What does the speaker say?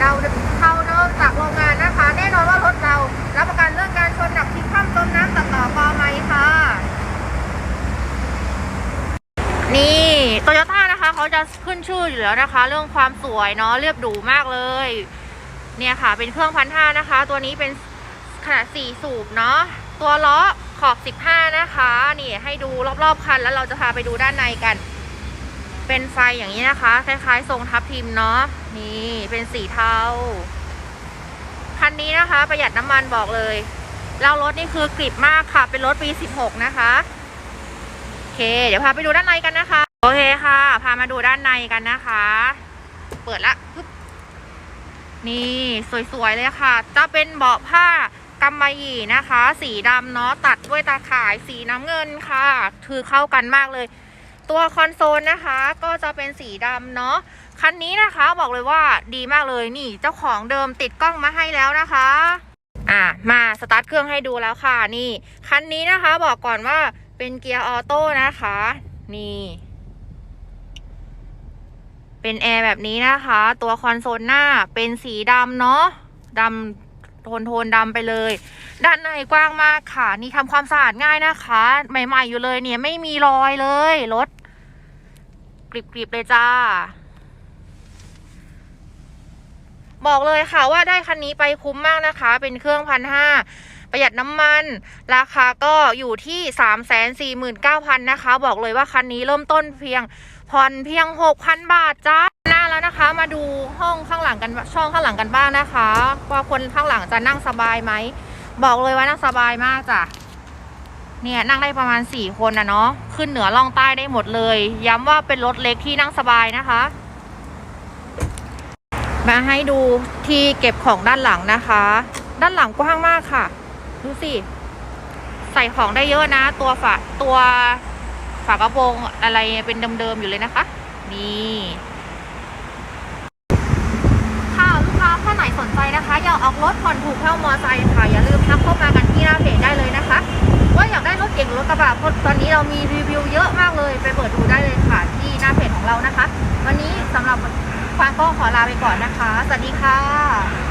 เราเขาเดิมจากโรงงานนะคะ แน่นอนว่ารถเรา รับประกันเรื่องการชนหนักที่ข้ามต้นน้ำตัดต่อกอไหมค่ะ นี่โตโยต้านะคะเขาจะขึ้นชื่ออยู่แล้วนะคะ เรื่องความสวยเนาะเรียบดูมากเลย เนี่ยค่ะ เป็นเครื่องพันท่านะคะ ตัวนี้เป็นขนาดสี่สูบเนาะตัวล้อขอบ 15 นะคะ นี่ให้ดูรอบๆคันแล้วเราจะพาไปดูด้านในกัน เป็นไฟอย่างนี้นะคะ คล้ายๆ ทรงทับทิมเนาะนี่เป็นสีเทาคันนี้นะคะ ประหยัดน้ำมันบอกเลยแล้วรถนี่คือกริบมากค่ะ เป็นรถปี 16 นะคะโอเค เดี๋ยวพาไปดูด้านในกันนะคะ โอเคค่ะ พามาดูด้านในกันนะคะ เปิดละปึ๊บนี่สวยๆเลยค่ะ จะเป็นเบาะผ้ากำมะหยี่นะคะ สีดำเนาะตัดด้วยตาข่ายสีน้ำเงินค่ะ คือเข้ากันมากเลย ตัวคอนโซลนะคะก็จะเป็นสีดำเนาะคันนี้นะคะบอกเลยว่าดีมากเลยนี่เจ้าของเดิมติดกล้องมาให้แล้วนะคะอะมาสตาร์ทเครื่องให้ดูแล้วค่ะนี่คันนี้นะคะบอกก่อนว่าเป็นเกียร์ออโต้นะคะ นี่ เป็นแอร์แบบนี้นะคะ ตัวคอนโซลหน้าเป็นสีดำเนาะดำโทนโทนดำไปเลย ด้านในกว้างมากค่ะ นี่ทำความสะอาดง่ายนะคะ ใหม่ ๆ อยู่เลยเนี่ยไม่มีรอยเลยรถ กริบๆเลยจ้า บอกเลยค่ะว่าได้คันนี้ไปคุ้มมากนะคะ เป็นเครื่องพันห้าประหยัดน้ำมัน ราคาก็อยู่ที่สามแสนสี่หมื่นเก้าพันนะคะ บอกเลยว่าคันนี้เริ่มต้นเพียงผ่อนเพียงหกพันบาทจ้าหน้าแล้วนะคะ มาดูห้องข้างหลังกันช่องข้างหลังกันบ้างนะคะ ว่าคนข้างหลังจะนั่งสบายไหม บอกเลยว่านั่งสบายมากจ้ะ เนี่ยนั่งได้ประมาณสี่คนนะเนาะขึ้นเหนือล่องใต้ได้หมดเลย ย้ำว่าเป็นรถเล็กที่นั่งสบายนะคะ มาให้ดูที่เก็บของด้านหลังนะคะ ด้านหลังกว้างมากค่ะ ดูสิ ใส่ของได้เยอะนะ ตัวฝาตัวฝากระโปรงอะไรเป็นเดิมๆอยู่เลยนะคะ นี่ค่ะลูกค้าท่านไหนสนใจนะคะ อยากออกรถผ่อนถูกเท่ามอไซค์ วันนี้เรามีรีวิวเยอะมากเลย ไปเปิดดูได้เลยค่ะที่หน้าเพจของเรานะคะ วันนี้สำหรับฟางก็ขอลาไปก่อนนะคะ สวัสดีค่ะ